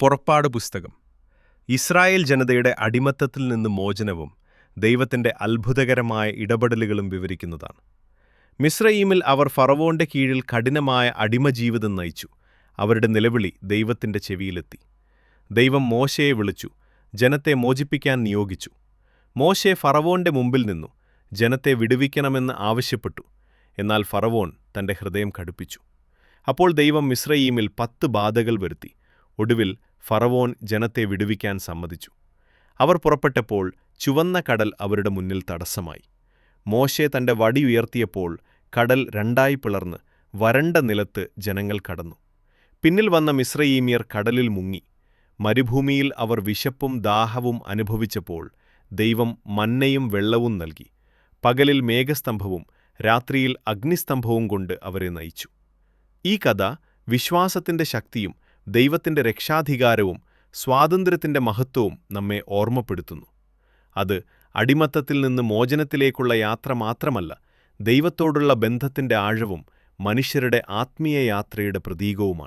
പുറപ്പാട് പുസ്തകം. ഇസ്രായേൽ ജനതയുടെ അടിമത്തത്തിൽ നിന്ന് മോചനവും ദൈവത്തിന്റെ അത്ഭുതകരമായ ഇടപെടലുകളും വിവരിക്കുന്നതാണ്. മിസ്രയീമിൽ അവർ ഫറവോന്റെ കീഴിൽ കഠിനമായ അടിമജീവിതം നയിച്ചു. അവരുടെ നിലവിളി ദൈവത്തിന്റെ ചെവിയിലെത്തി. ദൈവം മോശയെ വിളിച്ചു ജനത്തെ മോചിപ്പിക്കാൻ നിയോഗിച്ചു. മോശെ ഫറവോന്റെ മുമ്പിൽ നിന്നു ജനത്തെ വിടുവിക്കണമെന്ന് ആവശ്യപ്പെട്ടു. എന്നാൽ ഫറവോൻ തന്റെ ഹൃദയം കടുപ്പിച്ചു. അപ്പോൾ ദൈവം മിസ്രയീമിൽ പത്ത് ബാധകൾ വരുത്തി. ഒടുവിൽ ഫറവോൻ ജനത്തെ വിടുവിക്കാൻ സമ്മതിച്ചു. അവർ പുറപ്പെട്ടപ്പോൾ ചുവന്ന കടൽ അവരുടെ മുന്നിൽ തടസ്സമായി. മോശെ തന്റെ വടി ഉയർത്തിയപ്പോൾ കടൽ രണ്ടായി പിളർന്ന് വരണ്ട നിലത്ത് ജനങ്ങൾ കടന്നു. പിന്നിൽ വന്ന മിശ്രയീമിയർ കടലിൽ മുങ്ങി. മരുഭൂമിയിൽ അവർ വിശപ്പും ദാഹവും അനുഭവിച്ചപ്പോൾ ദൈവം മന്നയും വെള്ളവും നൽകി. പകലിൽ മേഘസ്തംഭവും രാത്രിയിൽ അഗ്നിസ്തംഭവും കൊണ്ട് അവരെ നയിച്ചു. ഈ കഥ വിശ്വാസത്തിന്റെ ശക്തിയും ദൈവത്തിന്റെ രക്ഷാധികാരവും സ്വാതന്ത്ര്യത്തിന്റെ മഹത്വവും നമ്മെ ഓർമ്മപ്പെടുത്തുന്നു. അത് അടിമത്തത്തിൽ നിന്ന് മോചനത്തിലേക്കുള്ള യാത്ര മാത്രമല്ല ദൈവത്തോടുള്ള ബന്ധത്തിന്റെ ആഴവും മനുഷ്യരുടെ ആത്മീയ യാത്രയുടെ പ്രതീകവുമാണ്.